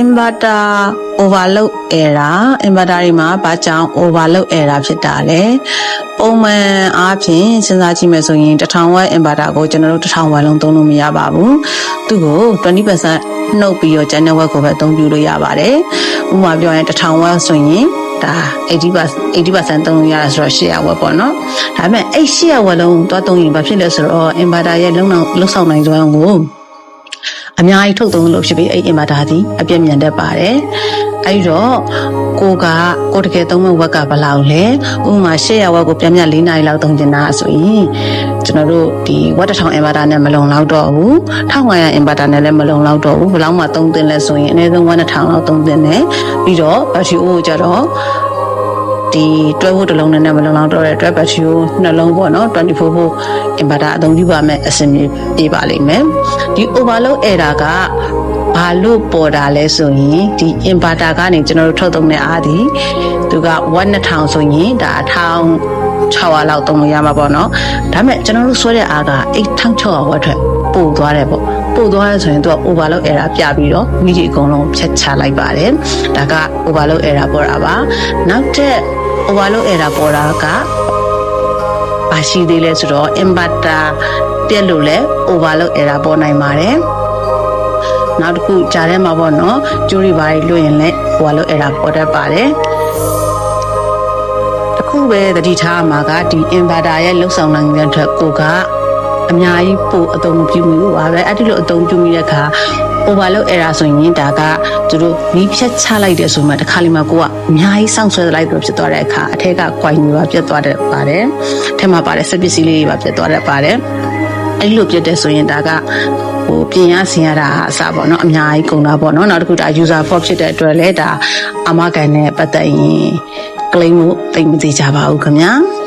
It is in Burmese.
inverter overload error inverter တွေမှာဘာကြောင့် overload error ဖြစ်တာလဲပုံမှန်အားဖြင့်စဉ်းစားကြည့်မယ်ဆိုရင်1000 watt inverter ကိုကျွန်တော်တို့1000 watt လုံးသုံးလို့မရပါဘူးသူ့ကို20%နှုတ်ပြီးတော့ channel watt ကိုပဲအသုံးပြုလို့ရပါတယ်ဥပမာပြောရင်1000 watt ဆိုရင်ဒါ80% 80%သုံးလို့ရတာဆိုတော့800 watt ပေါ့နော်ဒါပေမဲ့အဲ့800 watt လုံးသွားသုံးရင်ဘာဖြစ်လဲဆိုတော့ inverter ရဲ့လုံလောက်လုံဆောင်နိုင်စွမ်းကို အများကြီးထုတ်သုံးလို့ဖြစ်ပြီးအဲ့ inverter သည်အပြည့်မြန်တတ်ပါတယ်အဲ့တော့ကိုကကိုတကယ်သုံးမဲ့ဝက်ကဘယ်လောက်လဲဥပမာ800ဝက်ကိုပြန်ပြန်4နာရီလောက်သုံးကျင်တာဆိုရင်ကျွန်တော်တို့ဒီဝက်တစ်ထောင် inverter နဲ့မလုံလောက်တော့ဘူး1500 inverter နဲ့လည်းမလုံလောက်တော့ဘူးဘယ်လောက်မှသုံးသင့်လဲဆိုရင်အနည်းဆုံးဝက်တစ်ထောင်လောက်သုံးသင့်တယ်ပြီးတော့ battery အိုးကိုကြတော့ ဒီတွဲဖို့တစ်လုံးနဲ့မလုံလောက်တော့တဲ့အတွက် battery ကိုနှလုံးပေါ့နော်24 volt inverter အသုံးပြုပါမယ်အဆင်ပြေပါလိမ့်မယ်ဒီ overload error ကဘာလို့ပေါ်တာလဲဆိုရင်ဒီ inverter ကနေကျွန်တော်တို့ထုတ်သုံးတဲ့အားဒီသူက1000ဆိုရင်ဒါ1600လောက်သုံးလို့ရမှာပေါ့နော်ဒါပေမဲ့ကျွန်တော်တို့ဆွဲတဲ့အားက8600ဝက်အတွက်ပို့သွားတယ်ပေါ့ ပို့သွားရဆိုရင်သူက overload error ပြပြီးတော့မိကြီးအကုန်လုံးဖြတ်ချလိုက်ပါတယ်ဒါက overload error ပေါ်တာပါနောက်ထပ် overload error ပေါ်တာကဘာရှိသေးလဲဆိုတော့ inverter ပြက်လို့လဲ overload error ပေါ်နိုင်ပါတယ်နောက်တစ်ခုကြားထဲမှာပေါ့နော်ကျိုးတွေဘာတွေလွတ်ရင်လဲ overload error ပေါ်တတ်ပါတယ်တစ်ခုပဲသတိထားမှာကဒီ inverter ရဲ့လုံဆောင်နိုင်တဲ့အတွက်ကိုက အများကြီးပို့အသုံးမပြုမိဘူးပါပဲအဲ့ဒီလိုအသုံးပြုမိတဲ့အခါ overload error ဆိုရင်ဒါကသူတို့မီးဖြတ်ချလိုက်တယ်ဆိုမှတခါလီမှာကိုကအများကြီးစောင့်ဆွဲလိုက်လို့ဖြစ်သွားတဲ့အခါအထက်က coin တွေပါပြတ်သွားတယ်ပါတယ်။ထဲမှာပါတယ်စက်ပစ္စည်းလေးတွေပါပြတ်သွားတယ်ပါတယ်။အဲ့ဒီလိုပြတ်တယ်ဆိုရင်ဒါကဟိုပြင်ရဆင်ရတာအစပေါ့နော်အများကြီးကုန်တာပေါ့နော်နောက်တစ်ခုဒါ user fault ဖြစ်တဲ့အတွက်လည်းဒါအမကန်နဲ့ပတ်သက်ရင် claim လို့သိမသိကြပါဘူးခင်ဗျာ။